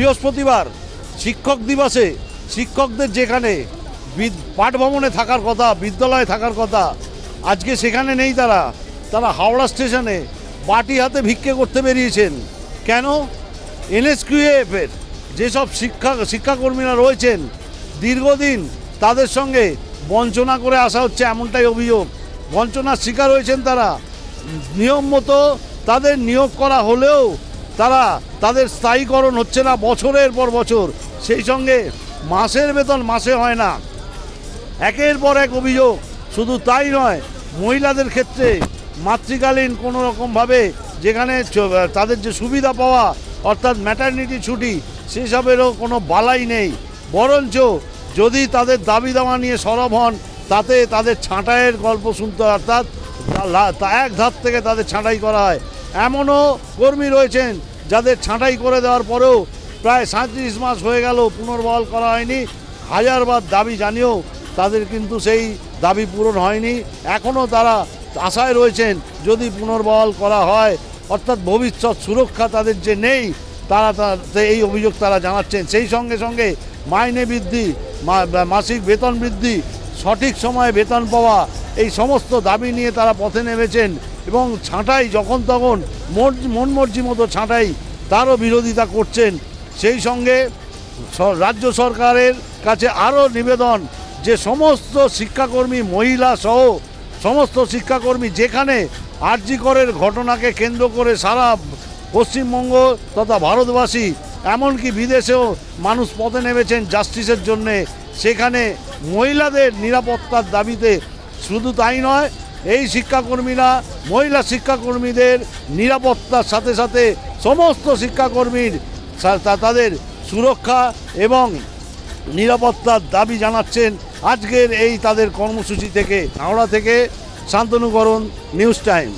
বৃহস্পতিবার শিক্ষক দিবসে, শিক্ষকদের যেখানে বিদ- পাঠভবনে থাকার কথা, বিদ্যালয়ে থাকার কথা, আজকে সেখানে নেই তারা। তারা হাওড়া স্টেশনে বাটি হাতে ভিক্ষে করতে বেরিয়েছেন। কেন? এনএসকিউএফ এর যেসব শিক্ষা শিক্ষাকর্মীরা রয়েছেন, দীর্ঘদিন তাদের সঙ্গে বঞ্চনা করে আসা হচ্ছে এমনটাই অভিযোগ। বঞ্চনার শিকার হয়েছেন তারা। নিয়ম মতো তাদের নিয়োগ করা হলেও তারা তাদের স্থায়ীকরণ হচ্ছে না বছরের পর বছর। সেই সঙ্গে মাসের বেতন মাসে হয় না। একের পর এক অভিযোগ। শুধু তাই নয়, মহিলাদের ক্ষেত্রে মাতৃকালীন কোনো রকমভাবে যেখানে তাদের যে সুবিধা পাওয়া, অর্থাৎ ম্যাটারনিটি ছুটি, সেসবেরও কোনো বালাই নেই। বরঞ্চ যদি তাদের দাবি দাওয়া নিয়ে সরব হন, তাতে তাদের ছাঁটাইয়ের গল্প শুনতে অর্থাৎ এক ধাপ থেকে তাদের ছাঁটাই করা হয়। এমনও কর্মী রয়েছেন যাদের ছাঁটাই করে দেওয়ার পরেও প্রায় সাঁত্রিশ মাস হয়ে গেল পুনর্বহাল করা হয়নি। হাজারবার দাবি জানিয়েও তাদের কিন্তু সেই দাবি পূরণ হয়নি। এখনও তারা আশায় রয়েছেন, যদি পুনর্বহাল করা হয়, অর্থাৎ ভবিষ্যৎ সুরক্ষা তাদের যে নেই, তারা তা- তা- এই অভিযোগ তারা জানাচ্ছেন। সেই সঙ্গে সঙ্গে মাইনে বৃদ্ধি মাসিক বেতন বৃদ্ধি, সঠিক সময়ে বেতন পাওয়া, এই সমস্ত দাবি নিয়ে তারা পথে নেমেছেন। এবং ছাঁটাই যখন তখন মন মর্জি মতো ছাঁটাই তারও বিরোধিতা করছেন। সেই সঙ্গে রাজ্য সরকারের কাছে আরও নিবেদন যে সমস্ত শিক্ষাকর্মী, মহিলা সহ সমস্ত শিক্ষাকর্মী যেখানে আরজিকরের ঘটনাকে কেন্দ্র করে সারা পশ্চিমবঙ্গ তথা ভারতবাসী এমনকি বিদেশেও মানুষ পথে নেমেছেন জাস্টিসের জন্যে, সেখানে মহিলাদের নিরাপত্তার দাবিতে শুধু তাই নয় এই শিক্ষাকর্মীরা, মহিলা শিক্ষাকর্মীদের নিরাপত্তার সাথে সাথে সমস্ত শিক্ষাকর্মীর তাদের সুরক্ষা এবং নিরাপত্তার দাবি জানাচ্ছেন আজকের এই তাদের কর্মসূচি থেকে, হাওড়া থেকে শান্তনুকরণ, নিউজ টাইম।